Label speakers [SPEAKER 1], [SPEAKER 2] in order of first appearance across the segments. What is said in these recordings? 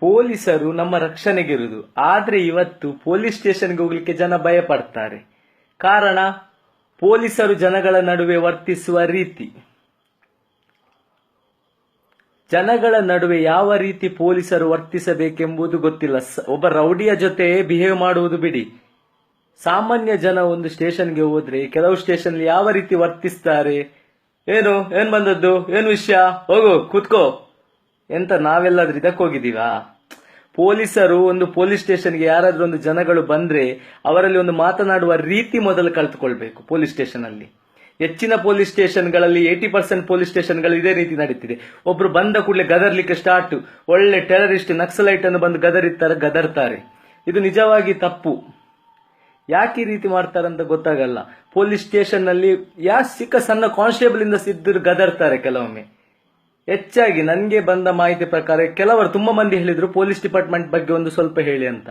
[SPEAKER 1] ಪೊಲೀಸರು ನಮ್ಮ ರಕ್ಷಣೆಗಿರುವುದು ಆದರೆ ಇವತ್ತು ಪೊಲೀಸ್ ಸ್ಟೇಷನ್ಗೆ ಹೋಗ್ಲಿಕ್ಕೆ ಜನ ಭಯ ಪಡ್ತಾರೆ ಕಾರಣ, ಪೊಲೀಸರು ಜನಗಳ ನಡುವೆ ವರ್ತಿಸುವ ರೀತಿ. ಜನಗಳ ನಡುವೆ ಯಾವ ರೀತಿ ಪೊಲೀಸರು ವರ್ತಿಸಬೇಕೆಂಬುದು ಗೊತ್ತಿಲ್ಲ. ಒಬ್ಬ ರೌಡಿಯ ಜೊತೆ ಬಿಹೇವ್ ಮಾಡುವುದು ಬಿಡಿ. ಸಾಮಾನ್ಯ ಜನ ಒಂದು ಸ್ಟೇಷನ್ಗೆ ಹೋದ್ರೆ, ಕೆಲವು ಸ್ಟೇಷನ್ ಯಾವ ರೀತಿ ವರ್ತಿಸ್ತಾರೆ? ಏನು? ಏನ್ ಬಂದದ್ದು? ಏನು ವಿಷಯ? ಹೋಗು, ಕೂತ್ಕೋ. ಎಂತ ನಾವೆಲ್ಲಾದ್ರೂ ಇದಕ್ಕೆ ಹೋಗಿದೀವಾ ಪೊಲೀಸರು ಒಂದು ಪೊಲೀಸ್ ಸ್ಟೇಷನ್ಗೆ ಯಾರಾದ್ರೂ ಒಂದು ಜನಗಳು ಬಂದ್ರೆ ಅವರಲ್ಲಿ ಒಂದು ಮಾತನಾಡುವ ರೀತಿ ಮೊದಲು ಕಲ್ತುಕೊಳ್ಬೇಕು ಪೊಲೀಸ್ ಸ್ಟೇಷನ್ ಅಲ್ಲಿ ಹೆಚ್ಚಿನ ಪೊಲೀಸ್ ಸ್ಟೇಷನ್ಗಳಲ್ಲಿ ಏಯ್ಟಿ ಪರ್ಸೆಂಟ್ ಪೊಲೀಸ್ ಸ್ಟೇಷನ್ಗಳು ಇದೇ ರೀತಿ ನಡೀತಿದೆ. ಒಬ್ರು ಬಂದ ಕೂಡಲೇ ಗದರ್ಲಿಕ್ಕೆ ಸ್ಟಾರ್ಟ್ ಒಳ್ಳೆ ಟೆರರಿಸ್ಟ್ ನಕ್ಸಲೈಟ್ ಅನ್ನು ಬಂದು ತರ ಗದರ್ತಾರೆ. ಇದು ನಿಜವಾಗಿ ತಪ್ಪು. ಯಾಕೆ ಈ ರೀತಿ ಮಾಡ್ತಾರಂತ ಗೊತ್ತಾಗಲ್ಲ. ಪೊಲೀಸ್ ಸ್ಟೇಷನ್ನಲ್ಲಿ ಯಾ ಸಿಕ್ಕ ಸಣ್ಣ ಕಾನ್ಸ್ಟೇಬಲ್ ಇಂದ ಸಿದ್ದರು ಗದರ್ತಾರೆ ಕೆಲವೊಮ್ಮೆ. ಹೆಚ್ಚಾಗಿ ನನಗೆ ಬಂದ ಮಾಹಿತಿ ಪ್ರಕಾರ ಕೆಲವರು ತುಂಬ ಮಂದಿ ಹೇಳಿದರು, ಪೊಲೀಸ್ ಡಿಪಾರ್ಟ್ಮೆಂಟ್ ಬಗ್ಗೆ ಒಂದು ಸ್ವಲ್ಪ ಹೇಳಿ ಅಂತ.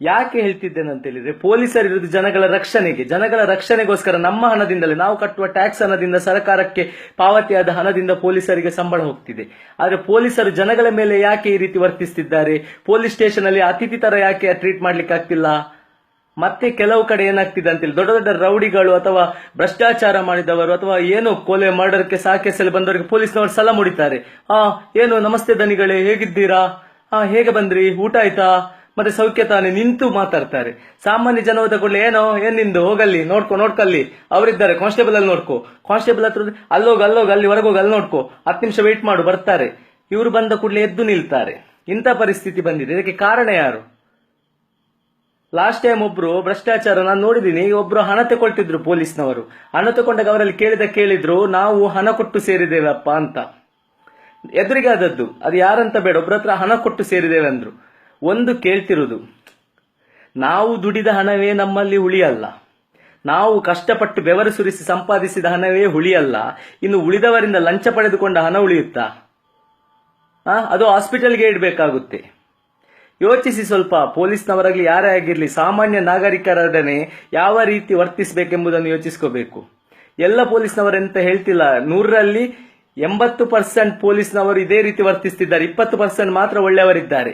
[SPEAKER 1] ಯಾಕೆ ಹೇಳ್ತಿದ್ದೇನೆ ಅಂತ ಹೇಳಿದ್ರೆ, ಪೊಲೀಸರು ಇರುವುದು ಜನಗಳ ರಕ್ಷಣೆಗೆ, ಜನಗಳ ರಕ್ಷಣೆಗೋಸ್ಕರ ನಮ್ಮ ಹಣದಿಂದಲೇ, ನಾವು ಕಟ್ಟುವ ಟ್ಯಾಕ್ಸ್ ಹಣದಿಂದ ಸರ್ಕಾರಕ್ಕೆ ಪಾವತಿಯಾದ ಹಣದಿಂದ ಪೊಲೀಸರಿಗೆ ಸಂಬಳ ಹೋಗ್ತಿದೆ. ಆದರೆ ಪೊಲೀಸರು ಜನಗಳ ಮೇಲೆ ಯಾಕೆ ಈ ರೀತಿ ವರ್ತಿಸ್ತಿದ್ದಾರೆ? ಪೊಲೀಸ್ ಸ್ಟೇಷನ್ ಅಲ್ಲಿ ಅತಿಥಿ ತರ ಯಾಕೆ ಟ್ರೀಟ್ ಮಾಡ್ಲಿಕ್ಕೆ ಆಗ್ತಿಲ್ಲ ಮತ್ತೆ ಕೆಲವು ಕಡೆ ಏನಾಗ್ತಿದೆ ಅಂತೇಳಿ ದೊಡ್ಡ ದೊಡ್ಡ ರೌಡಿಗಳು ಅಥವಾ ಭ್ರಷ್ಟಾಚಾರ ಮಾಡಿದವರು ಅಥವಾ ಏನು ಕೊಲೆ ಮರ್ಡರ್ಗೆ ಸಾಕೇಸಲ್ಲಿ ಬಂದವರಿಗೆ ಪೊಲೀಸ್ನವರು ಸಲ ಮುಡಿತಾರೆ. ಆ, ಏನು ನಮಸ್ತೆ ದನಿಗಳೇ, ಹೇಗಿದ್ದೀರಾ? ಆ, ಹೇಗೆ ಬಂದ್ರಿ? ಊಟ ಆಯ್ತಾ? ಮತ್ತೆ ಸೌಖ್ಯ ತಾನೆ ನಿಂತು ಮಾತಾಡ್ತಾರೆ. ಸಾಮಾನ್ಯ ಜನ ಹೋದ ಕೂಡಲೇ, ಏನೋ, ಏನ್ ನಿಂದು? ಹೋಗಲ್ಲಿ, ನೋಡ್ಕೊ, ನೋಡ್ಕಲ್ಲಿ. ಅವರಿದ್ದಾರೆ ಕಾನ್ಸ್ಟೇಬಲ್ ಅಲ್ಲಿ ನೋಡ್ಕೊ. ಕಾನ್ಸ್ಟೇಬಲ್ ಹತ್ರ ಅಲ್ಲೋಗ ಅಲ್ಲೋಗ, ಅಲ್ಲಿ ಹೊರಗೋಗ ಅಲ್ಲಿ ನೋಡ್ಕೊ. ಹತ್ತು ನಿಮಿಷ ವೇಟ್ ಮಾಡು, ಬರ್ತಾರೆ. ಇವರು ಬಂದ ಕೂಡಲೇ ಎದ್ದು ನಿಲ್ತಾರೆ. ಇಂಥ ಪರಿಸ್ಥಿತಿ ಬಂದಿದೆ. ಇದಕ್ಕೆ ಕಾರಣ ಯಾರು? ಲಾಸ್ಟ್ ಟೈಮ್ ಒಬ್ರು ಭ್ರಷ್ಟಾಚಾರ ನಾನು ನೋಡಿದೀನಿ, ಒಬ್ರು ಹಣ ತಗೊಳ್ತಿದ್ರು ಪೊಲೀಸ್ನವರು. ಹಣ ತಗೊಂಡಾಗ ಅವರಲ್ಲಿ ಕೇಳಿದ ಕೇಳಿದ್ರು, ನಾವು ಹಣ ಕೊಟ್ಟು ಸೇರಿದ್ದೇವಪ್ಪ ಅಂತ. ಎದುರಿಗೆ ಆದದ್ದು, ಅದು ಯಾರಂತ ಬೇಡ, ಒಬ್ರ ಹತ್ರ ಹಣ ಕೊಟ್ಟು ಸೇರಿದ್ದೇವೆ ಅಂದ್ರು ಒಂದು ಕೇಳ್ತಿರುವುದು, ನಾವು ದುಡಿದ ಹಣವೇ ನಮ್ಮಲ್ಲಿ ಉಳಿಯಲ್ಲ. ನಾವು ಕಷ್ಟಪಟ್ಟು ಬೆವರು ಸುರಿಸಿ ಸಂಪಾದಿಸಿದ ಹಣವೇ ಉಳಿಯಲ್ಲ. ಇನ್ನು ಉಳಿದವರಿಂದ ಲಂಚ ಪಡೆದುಕೊಂಡ ಹಣ ಉಳಿಯುತ್ತಾ? ಅದು ಹಾಸ್ಪಿಟಲ್ಗೆ ಇಡಬೇಕಾಗುತ್ತೆ. ಯೋಚಿಸಿ ಸ್ವಲ್ಪ, ಪೊಲೀಸ್ನವರಾಗಲಿ ಯಾರೇ ಆಗಿರಲಿ, ಸಾಮಾನ್ಯ ನಾಗರಿಕರೊಡನೆ ಯಾವ ರೀತಿ ವರ್ತಿಸಬೇಕೆಂಬುದನ್ನು ಯೋಚಿಸ್ಕೋಬೇಕು. ಎಲ್ಲ ಪೊಲೀಸ್ನವರೆಂತ ಹೇಳ್ತಿಲ್ಲ, ನೂರರಲ್ಲಿ ಎಂಬತ್ತು ಪರ್ಸೆಂಟ್ ಪೊಲೀಸ್ನವರು ಇದೇ ರೀತಿ ವರ್ತಿಸ್ತಿದ್ದಾರೆ, ಇಪ್ಪತ್ತು ಪರ್ಸೆಂಟ್ ಮಾತ್ರ ಒಳ್ಳೆಯವರಿದ್ದಾರೆ.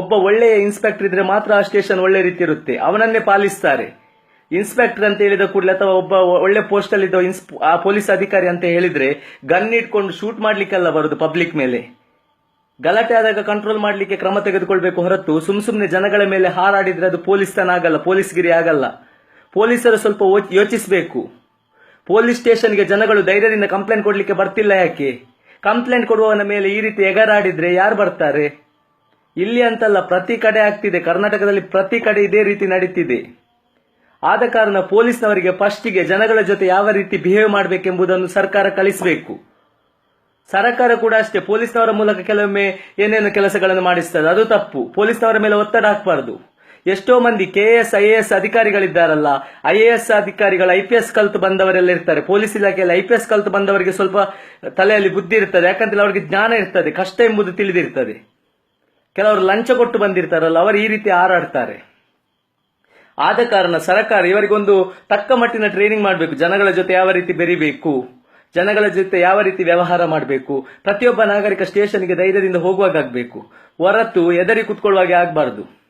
[SPEAKER 1] ಒಬ್ಬ ಒಳ್ಳೆಯ ಇನ್ಸ್ಪೆಕ್ಟರ್ ಇದ್ರೆ ಮಾತ್ರ ಆ ಸ್ಟೇಷನ್ ಒಳ್ಳೆ ರೀತಿ ಇರುತ್ತೆ, ಅವನನ್ನೇ ಪಾಲಿಸ್ತಾರೆ. ಇನ್ಸ್ಪೆಕ್ಟರ್ ಅಂತ ಹೇಳಿದ ಕೂಡಲೇ ಅಥವಾ ಒಬ್ಬ ಒಳ್ಳೆ ಪೋಸ್ಟ್ ಅಲ್ಲಿ ಆ ಪೊಲೀಸ್ ಅಧಿಕಾರಿ ಅಂತ ಹೇಳಿದ್ರೆ ಗನ್ ಇಟ್ಕೊಂಡು ಶೂಟ್ ಮಾಡ್ಲಿಕ್ಕೆಲ್ಲ ಬರುದು ಪಬ್ಲಿಕ್ ಮೇಲೆ. ಗಲಾಟೆ ಆದಾಗ ಕಂಟ್ರೋಲ್ ಮಾಡಲಿಕ್ಕೆ ಕ್ರಮ ತೆಗೆದುಕೊಳ್ಬೇಕು ಹೊರತು ಸುಮ್ ಸುಮ್ನೆ ಜನಗಳ ಮೇಲೆ ಹಾರಾಡಿದ್ರೆ ಅದು ಪೊಲೀಸ್ ತನ ಆಗಲ್ಲ, ಪೊಲೀಸ್ಗಿರಿ ಆಗಲ್ಲ. ಪೊಲೀಸರು ಸ್ವಲ್ಪ ಯೋಚಿಸ್ಬೇಕು. ಪೊಲೀಸ್ ಸ್ಟೇಷನ್ಗೆ ಜನಗಳು ಧೈರ್ಯದಿಂದ ಕಂಪ್ಲೇಂಟ್ ಕೊಡಲಿಕ್ಕೆ ಬರ್ತಿಲ್ಲ ಯಾಕೆ? ಕಂಪ್ಲೇಂಟ್ ಕೊಡುವವನ ಮೇಲೆ ಈ ರೀತಿ ಎಗರಾಡಿದ್ರೆ ಯಾರು ಬರ್ತಾರೆ? ಇಲ್ಲಿ ಅಂತಲ್ಲ ಪ್ರತಿ ಕಡೆ ಆಗ್ತಿದೆ, ಕರ್ನಾಟಕದಲ್ಲಿ ಪ್ರತಿ ಕಡೆ ಇದೇ ರೀತಿ ನಡೀತಿದೆ. ಆದ ಕಾರಣ ಪೊಲೀಸ್ನವರಿಗೆ ಫಸ್ಟಿಗೆ ಜನಗಳ ಜೊತೆ ಯಾವ ರೀತಿ ಬಿಹೇವ್ ಮಾಡಬೇಕೆಂಬುದನ್ನು ಸರ್ಕಾರ ಕಲಿಸಬೇಕು. ಸರ್ಕಾರ ಕೂಡ ಅಷ್ಟೇ, ಪೊಲೀಸ್ನವರ ಮೂಲಕ ಕೆಲವೊಮ್ಮೆ ಏನೇನು ಕೆಲಸಗಳನ್ನು ಮಾಡಿಸ್ತದೆ, ಅದು ತಪ್ಪು. ಪೊಲೀಸ್ನವರ ಮೇಲೆ ಒತ್ತಡ ಹಾಕಬಾರ್ದು. ಎಷ್ಟೋ ಮಂದಿ K S I A S ಅಧಿಕಾರಿಗಳಿದ್ದಾರಲ್ಲ I A S ಅಧಿಕಾರಿಗಳು ಐ ಪಿ ಎಸ್ ಕಲ್ತು ಬಂದವರೆಲ್ಲ ಇರ್ತಾರೆ. ಪೊಲೀಸ್ ಇಲಾಖೆಯಲ್ಲಿ ಐ ಪಿ ಎಸ್ ಕಲ್ತು ಬಂದವರಿಗೆ ಸ್ವಲ್ಪ ತಲೆಯಲ್ಲಿ ಬುದ್ಧಿ ಇರ್ತದೆ. ಯಾಕಂದ್ರೆ ಅವರಿಗೆ ಜ್ಞಾನ ಇರ್ತದೆ, ಕಷ್ಟ ಎಂಬುದು ತಿಳಿದಿರ್ತದೆ. ಕೆಲವರು ಲಂಚ ಕೊಟ್ಟು ಬಂದಿರ್ತಾರಲ್ಲ, ಅವರು ಈ ರೀತಿ ಹಾರಾಡ್ತಾರೆ. ಆದ ಕಾರಣ ಸರ್ಕಾರ ಇವರಿಗೊಂದು ತಕ್ಕ ಮಟ್ಟಿನ ಟ್ರೈನಿಂಗ್ ಮಾಡಬೇಕು. ಜನಗಳ ಜೊತೆ ಯಾವ ರೀತಿ ಬೆರಿಬೇಕು? ಜನಗಳ ಜೊತೆ ಯಾವ ರೀತಿ ವ್ಯವಹಾರ ಮಾಡಬೇಕು? ಪ್ರತಿಯೊಬ್ಬ ನಾಗರಿಕ ಸ್ಟೇಷನ್ಗೆ ಧೈರ್ಯದಿಂದ ಹೋಗುವಾಗ ಆಗಬೇಕು. ಹೊರತು ಎದರಿ ಕುತ್ಕೊಳ್ಳುವಾಗೆ ಆಗಬಾರ್ದು.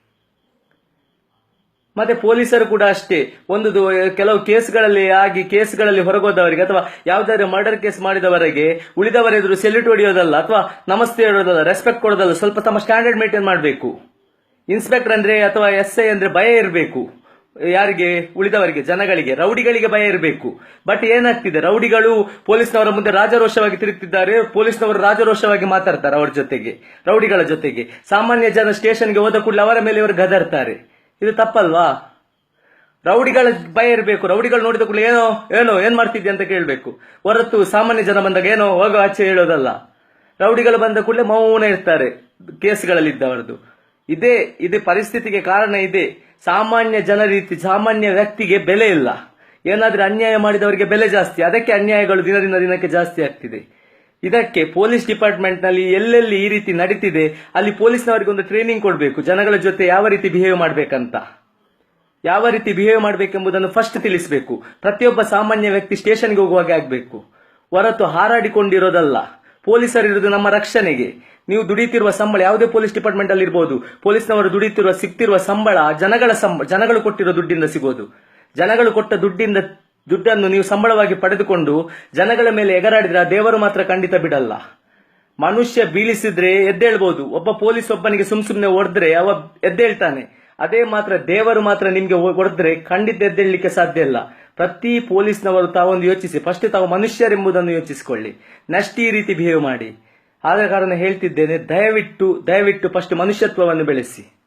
[SPEAKER 1] ಮತ್ತೆ ಪೊಲೀಸರು ಕೂಡ ಅಷ್ಟೇ. ಒಂದು ಕೆಲವು ಕೇಸ್ಗಳಲ್ಲಿ ಆಗಿ, ಕೇಸ್ಗಳಲ್ಲಿ ಹೊರಗೋದವರಿಗೆ ಅಥವಾ ಯಾವ್ದಾದ್ರು ಮರ್ಡರ್ ಕೇಸ್ ಮಾಡಿದವರಿಗೆ ಉಳಿದವರೆದುರು ಸೆಲ್ಯೂಟ್ ಹೊಡೆಯೋದಲ್ಲ ಅಥವಾ ನಮಸ್ತೆ ಹೇಳೋದಲ್ಲ, ರೆಸ್ಪೆಕ್ಟ್ ಕೊಡೋದಲ್ಲ, ಸ್ವಲ್ಪ ತಮ್ಮ ಸ್ಟ್ಯಾಂಡರ್ಡ್ ಮೇಂಟೈನ್ ಮಾಡಬೇಕು. ಇನ್ಸ್ಪೆಕ್ಟರ್ ಅಂದ್ರೆ ಅಥವಾ ಎಸ್ ಐ ಅಂದ್ರೆ ಭಯ ಇರಬೇಕು. ಯಾರಿಗೆ? ಉಳಿದವರಿಗೆ, ಜನಗಳಿಗೆ, ರೌಡಿಗಳಿಗೆ ಭಯ ಇರಬೇಕು. ಬಟ್ ಏನಾಗ್ತಿದೆ? ರೌಡಿಗಳು ಪೊಲೀಸ್ನವರ ಮುಂದೆ ರಾಜರೋಷವಾಗಿ ತಿರುಗ್ತಿದ್ದಾರೆ. ಪೊಲೀಸ್ನವರು ರಾಜರೋಷವಾಗಿ ಮಾತಾಡ್ತಾರೆ ಅವರ ಜೊತೆಗೆ, ರೌಡಿಗಳ ಜೊತೆಗೆ. ಸಾಮಾನ್ಯ ಜನ ಸ್ಟೇಷನ್ಗೆ ಹೋದ ಕೂಡಲೇ ಅವರ ಮೇಲೆ ಇವರು ಗದರ್ತಾರೆ. ಇದು ತಪ್ಪಲ್ವಾ? ರೌಡಿಗಳ ಭಯ ಇರಬೇಕು. ರೌಡಿಗಳು ನೋಡಿದ ಕೂಡಲೇ ಏನೋ ಏನೋ, ಏನ್ ಮಾಡ್ತಿದ್ದೆ ಅಂತ ಕೇಳಬೇಕು. ಹೊರತು ಸಾಮಾನ್ಯ ಜನ ಬಂದಾಗ ಏನೋ ಹೋಗ ಆಚೆ ಹೇಳೋದಲ್ಲ. ರೌಡಿಗಳು ಬಂದ ಕೂಡಲೇ ಮೌನ ಇರ್ತಾರೆ ಕೇಸ್ಗಳಲ್ಲಿದ್ದವರದು. ಇದೇ ಇದೇ ಪರಿಸ್ಥಿತಿಗೆ ಕಾರಣ ಇದೆ. ಸಾಮಾನ್ಯ ಜನ ರೀತಿ ಸಾಮಾನ್ಯ ವ್ಯಕ್ತಿಗೆ ಬೆಲೆ ಇಲ್ಲ. ಏನಾದರೂ ಅನ್ಯಾಯ ಮಾಡಿದವರಿಗೆ ಬೆಲೆ ಜಾಸ್ತಿ, ಅದಕ್ಕೆ ಅನ್ಯಾಯಗಳು ದಿನದಿಂದ ದಿನಕ್ಕೆ ಜಾಸ್ತಿ ಆಗ್ತಿದೆ. ಇದಕ್ಕೆ ಪೊಲೀಸ್ ಡಿಪಾರ್ಟ್ಮೆಂಟ್ನಲ್ಲಿ ಎಲ್ಲೆಲ್ಲಿ ಈ ರೀತಿ ನಡೀತಿದೆ, ಅಲ್ಲಿ ಪೊಲೀಸ್ನವರಿಗೆ ಒಂದು ಟ್ರೈನಿಂಗ್ ಕೊಡಬೇಕು, ಜನಗಳ ಜೊತೆ ಯಾವ ರೀತಿ ಬಿಹೇವ್ ಮಾಡಬೇಕಂತ. ಯಾವ ರೀತಿ ಬಿಹೇವ್ ಮಾಡಬೇಕೆಂಬುದನ್ನು ಫಸ್ಟ್ ತಿಳಿಸಬೇಕು. ಪ್ರತಿಯೊಬ್ಬ ಸಾಮಾನ್ಯ ವ್ಯಕ್ತಿ ಸ್ಟೇಷನ್ಗೆ ಹೋಗುವಾಗೆ ಆಗಬೇಕು. ಹೊರತು ಹಾರಾಡಿಕೊಂಡಿರೋದಲ್ಲ. ಪೊಲೀಸರು ಇರುವುದು ನಮ್ಮ ರಕ್ಷಣೆಗೆ. ನೀವು ದುಡಿತಿರುವ ಸಂಬಳ ಯಾವುದೇ ಪೊಲೀಸ್ ಡಿಪಾರ್ಟ್ಮೆಂಟ್ ಅಲ್ಲಿ ಇರಬಹುದು ಪೊಲೀಸ್ನವರು ದುಡಿತಿರುವ ಸಿಗ್ತಿರುವ ಸಂಬಳ ಜನಗಳ ಜನಗಳು ಕೊಟ್ಟಿರೋ ದುಡ್ಡಿಂದ ಸಿಗೋದು. ಜನಗಳು ಕೊಟ್ಟ ದುಡ್ಡಿಂದ, ದುಡ್ಡನ್ನು ನೀವು ಸಂಬಳವಾಗಿ ಪಡೆದುಕೊಂಡು ಜನಗಳ ಮೇಲೆ ಎಗರಾಡಿದ್ರೆ ದೇವರು ಮಾತ್ರ ಖಂಡಿತ ಬಿಡಲ್ಲ. ಮನುಷ್ಯ ಬೀಳಿಸಿದ್ರೆ ಎದ್ದೇಳ್ಬಹುದು ಒಬ್ಬ ಪೊಲೀಸ್ ಒಬ್ಬನಿಗೆ ಸುಮ್ ಸುಮ್ನೆ ಹೊಡೆದ್ರೆ ಅವ ಎದ್ದೇಳ್ತಾನೆ. ಅದೇ ಮಾತ್ರ ದೇವರು ಮಾತ್ರ ನಿಮ್ಗೆ ಹೊಡೆದ್ರೆ ಖಂಡಿತ ಎದ್ದೇಳಲಿಕ್ಕೆ ಸಾಧ್ಯ ಇಲ್ಲ. ಪ್ರತಿ ಪೊಲೀಸ್ನವರು ತಾವೊಂದು ಯೋಚಿಸಿ, ಫಸ್ಟ್ ತಾವು ಮನುಷ್ಯರೆಂಬುದನ್ನು ಯೋಚಿಸಿಕೊಳ್ಳಿ. ನಷ್ಟ ಈ ರೀತಿ ಬಿಹೇವ್ ಮಾಡಿ. ಆದ ಕಾರಣ ಹೇಳ್ತಿದ್ದೇನೆ, ದಯವಿಟ್ಟು ದಯವಿಟ್ಟು ಫಸ್ಟ್ ಮನುಷ್ಯತ್ವವನ್ನು ಬೆಳೆಸಿ.